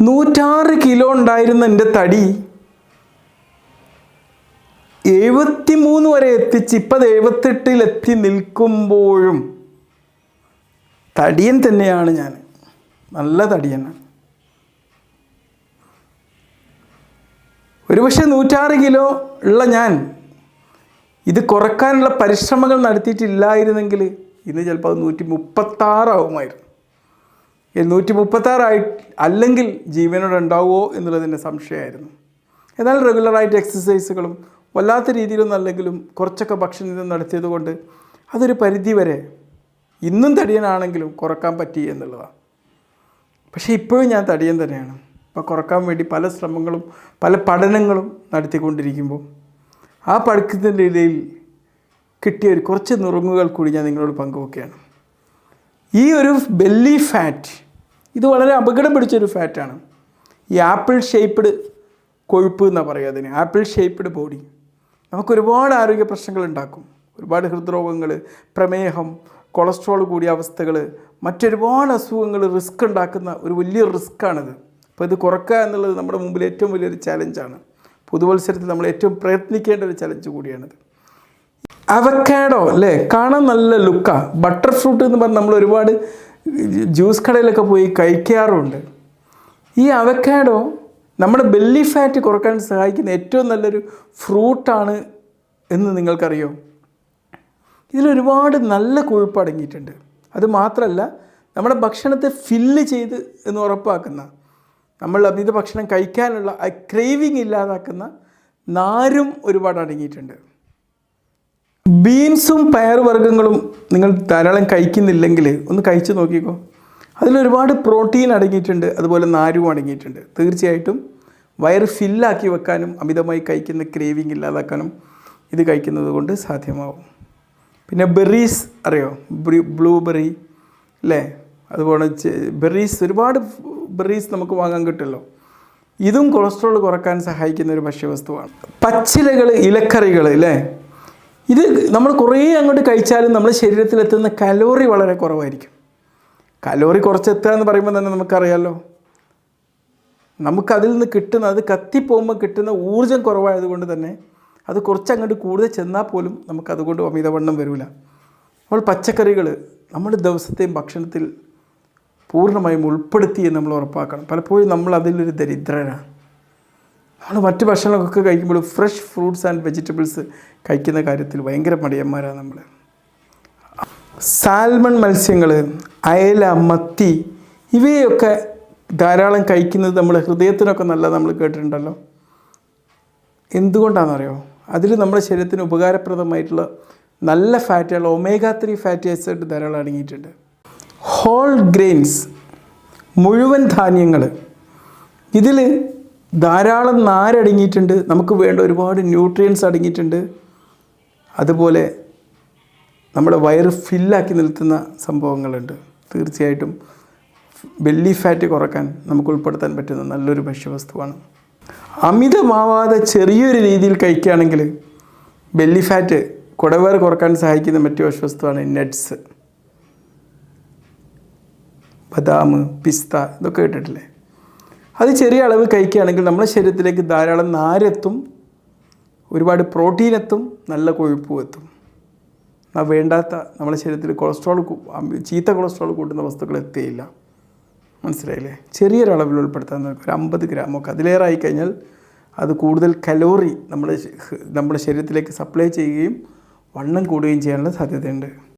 നൂറ്റാറ് kilo ഉണ്ടായിരുന്ന എന്റെ തടി എഴുപത്തി മൂന്ന് വരെ എത്തിച്ച് ഇപ്പം എഴുപത്തെട്ടിലെത്തി നിൽക്കുമ്പോഴും തടിയൻ തന്നെയാണ് ഞാൻ. നല്ല തടിയനാണ്. ഒരുപക്ഷെ നൂറ്റാറ് കിലോ ഉള്ള ഞാൻ ഇത് കുറക്കാനുള്ള പരിശ്രമങ്ങൾ നടത്തിയിട്ടില്ലായിരുന്നെങ്കിൽ ഇന്ന് ചിലപ്പോൾ അത് നൂറ്റി മുപ്പത്താറാവുമായിരുന്നു നൂറ്റി മുപ്പത്താറായി അല്ലെങ്കിൽ ജീവനോടെ ഉണ്ടാവുമോ എന്നുള്ളതിന്റെ സംശയമായിരുന്നു. എന്നാൽ റെഗുലറായിട്ട് എക്സസൈസുകളും വല്ലാത്ത രീതിയിലൊന്നും അല്ലെങ്കിലും കുറച്ചൊക്കെ ഭക്ഷണം നടത്തിയത് കൊണ്ട് അതൊരു പരിധി വരെ ഇന്നും തടിയനാണെങ്കിലും കുറയ്ക്കാൻ പറ്റി എന്നുള്ളതാണ്. പക്ഷേ ഇപ്പോഴും ഞാൻ തടിയൻ തന്നെയാണ്. അപ്പോൾ കുറയ്ക്കാൻ വേണ്ടി പല ശ്രമങ്ങളും പല പഠനങ്ങളും നടത്തിക്കൊണ്ടിരിക്കുമ്പോൾ ആ പഠിക്കുന്നതിന്റെ ഇടയിൽ കിട്ടിയ ഒരു കുറച്ച് നുറുങ്ങുകൾ കൂടി ഞാൻ നിങ്ങളോട് പങ്കുവെക്കുകയാണ്. ഈ ഒരു ബെല്ലി ഫാറ്റ് ഇത് വളരെ അപകടം പിടിച്ചൊരു ഫാറ്റാണ്. ഈ ആപ്പിൾ ഷേപ്പ്ഡ് കൊഴുപ്പ് എന്നാണ് പറയുക അതിന്. Apple shaped body. നമുക്ക് ഒരുപാട് ആരോഗ്യ പ്രശ്നങ്ങൾ ഉണ്ടാക്കും. ഒരുപാട് ഹൃദ്രോഗങ്ങൾ പ്രമേഹം കൊളസ്ട്രോൾ കൂടിയ അവസ്ഥകൾ മറ്റൊരുപാട് അസുഖങ്ങൾ റിസ്ക് ഉണ്ടാക്കുന്ന ഒരു വലിയ റിസ്ക്കാണിത്. അപ്പോൾ ഇത് കുറക്കുക എന്നുള്ളത് നമ്മുടെ മുമ്പിൽ ഏറ്റവും വലിയൊരു ചാലഞ്ചാണ്. പുതുവത്സരത്തിൽ നമ്മൾ ഏറ്റവും പ്രയത്നിക്കേണ്ട ഒരു ചലഞ്ച് കൂടിയാണിത്. അവക്കാഡോ അല്ലേ? കാണാൻ നല്ല ലുക്കാണ് ബട്ടർ ഫ്രൂട്ട് എന്ന് പറഞ്ഞ് നമ്മൾ ഒരുപാട് ജ്യൂസ് കടയിലൊക്കെ പോയി കഴിക്കാറുണ്ട്. ഈ അവക്കാഡോ നമ്മുടെ ബെല്ലി ഫാറ്റ് കുറയ്ക്കാൻ സഹായിക്കുന്ന ഏറ്റവും നല്ലൊരു ഫ്രൂട്ടാണ് എന്ന് നിങ്ങൾക്കറിയോ? ഇതിലൊരുപാട് നല്ല കൊഴുപ്പ് അടങ്ങിയിട്ടുണ്ട്. അത് മാത്രമല്ല നമ്മുടെ ഭക്ഷണത്തെ ഫില്ല് ചെയ്ത് എന്ന് ഉറപ്പാക്കുന്ന നമ്മൾ അമിത ഭക്ഷണം കഴിക്കാനുള്ള ക്രേവിങ് ഇല്ലാതാക്കുന്ന നാരും ഒരുപാട് അടങ്ങിയിട്ടുണ്ട്. ബീൻസും പയറുവർഗങ്ങളും നിങ്ങൾ ധാരാളം കഴിക്കുന്നില്ലെങ്കിൽ ഒന്ന് കഴിച്ചു നോക്കിക്കോ. അതിലൊരുപാട് പ്രോട്ടീൻ അടങ്ങിയിട്ടുണ്ട് അതുപോലെ നാരും അടങ്ങിയിട്ടുണ്ട്. തീർച്ചയായിട്ടും വയറ് ഫില്ലാക്കി വെക്കാനും അമിതമായി കഴിക്കുന്ന ക്രേവിങ് ഇല്ലാതാക്കാനും ഇത് കഴിക്കുന്നത് കൊണ്ട് സാധ്യമാവും. പിന്നെ ബെറീസ് അറിയോ? ബ്ലൂബെറി അല്ലേ? അതുപോലെ ബെറീസ് ഒരുപാട് ബെറീസ് നമുക്ക് വാങ്ങാൻ കിട്ടുമല്ലോ. ഇതും കൊളസ്ട്രോൾ കുറയ്ക്കാൻ സഹായിക്കുന്ന ഒരു ഭക്ഷ്യവസ്തുവാണ്. പച്ചിലകൾ ഇലക്കറികൾ അല്ലേ? ഇത് നമ്മൾ കുറേ അങ്ങോട്ട് കഴിച്ചാലും നമ്മുടെ ശരീരത്തിലെത്തുന്ന കലോറി വളരെ കുറവായിരിക്കും. കലോറി കുറച്ചെത്തുക എന്ന് പറയുമ്പോൾ തന്നെ നമുക്കറിയാമല്ലോ നമുക്കതിൽ നിന്ന് കിട്ടുന്ന അത് കത്തിപ്പോകുമ്പോൾ കിട്ടുന്ന ഊർജം കുറവായതുകൊണ്ട് തന്നെ അത് കുറച്ച് അങ്ങോട്ട് കൂടുതൽ ചെന്നാൽ പോലും നമുക്കതുകൊണ്ട് അമിതവണ്ണം വരില്ല. നമ്മൾ പച്ചക്കറികൾ നമ്മുടെ ദിവസത്തെയും ഭക്ഷണത്തിൽ പൂർണമായും ഉൾപ്പെടുത്തി നമ്മൾ ഉറപ്പാക്കണം. പലപ്പോഴും നമ്മൾ അതിലൊരു ദരിദ്രരാണ്. നമ്മൾ മറ്റ് ഭക്ഷണങ്ങളൊക്കെ കഴിക്കുമ്പോൾ ഫ്രഷ് ഫ്രൂട്ട്സ് ആൻഡ് വെജിറ്റബിൾസ് കഴിക്കുന്ന കാര്യത്തിൽ ഭയങ്കര മടിയന്മാരാണ് നമ്മൾ സാൽമൺ മത്സ്യങ്ങൾ അയല മത്തി ഇവയൊക്കെ ധാരാളം കഴിക്കുന്നത് നമ്മുടെ ഹൃദയത്തിനൊക്കെ നല്ല നമ്മൾ കേട്ടിട്ടുണ്ടല്ലോ. എന്തുകൊണ്ടാണെന്നറിയോ അതിൽ നമ്മുടെ ശരീരത്തിന് ഉപകാരപ്രദമായിട്ടുള്ള നല്ല ഫാറ്റുകൾ ഒമേഗ ത്രീ ഫാറ്റി ആസിഡ് ധാരാളം അടങ്ങിയിട്ടുണ്ട്. ഹോൾ ഗ്രെയിൻസ് മുഴുവൻ ധാന്യങ്ങൾ ഇതിൽ ധാരാളം നാരടങ്ങിയിട്ടുണ്ട് നമുക്ക് വേണ്ട ഒരുപാട് ന്യൂട്രിയൻസ് അടങ്ങിയിട്ടുണ്ട്. അതുപോലെ നമ്മുടെ വയറ് ഫില്ലാക്കി നിൽക്കുന്ന സംഭവങ്ങളുണ്ട്. തീർച്ചയായിട്ടും ബെല്ലി ഫാറ്റ് കുറയ്ക്കാൻ നമുക്ക് ഉൾപ്പെടുത്താൻ പറ്റുന്ന നല്ലൊരു ഭക്ഷ്യവസ്തുവാണ്. അമിതമാവാതെ ചെറിയൊരു രീതിയിൽ കഴിക്കുകയാണെങ്കിൽ ബെല്ലി ഫാറ്റ് കുടവേർ കുറയ്ക്കാൻ സഹായിക്കുന്ന മറ്റു ഭക്ഷ്യവസ്തുവാണ് നട്ട്സ് ബദാം പിസ്ത ഇതൊക്കെ കേട്ടിട്ടില്ലേ അത് ചെറിയ അളവ് കഴിക്കുകയാണെങ്കിൽ നമ്മുടെ ശരീരത്തിലേക്ക് ധാരാളം നാരെത്തും ഒരുപാട് പ്രോട്ടീൻ എത്തും നല്ല കൊഴുപ്പും എത്തും. വേണ്ടാത്ത നമ്മുടെ ശരീരത്തിൽ കൊളസ്ട്രോൾ ചീത്ത കൊളസ്ട്രോൾ കൂട്ടുന്ന വസ്തുക്കൾ എത്തുകയില്ല. മനസ്സിലായില്ലേ? ചെറിയൊരളവിൽ ഉൾപ്പെടുത്താൻ നോക്കുക ഒരു അമ്പത് ഗ്രാമൊക്കെ അതിലേറെ ആയി കഴിഞ്ഞാൽ അത് കൂടുതൽ കലോറി നമ്മുടെ നമ്മുടെ ശരീരത്തിലേക്ക് സപ്ലൈ ചെയ്യുകയും വണ്ണം കൂടുകയും ചെയ്യാനുള്ള സാധ്യതയുണ്ട്.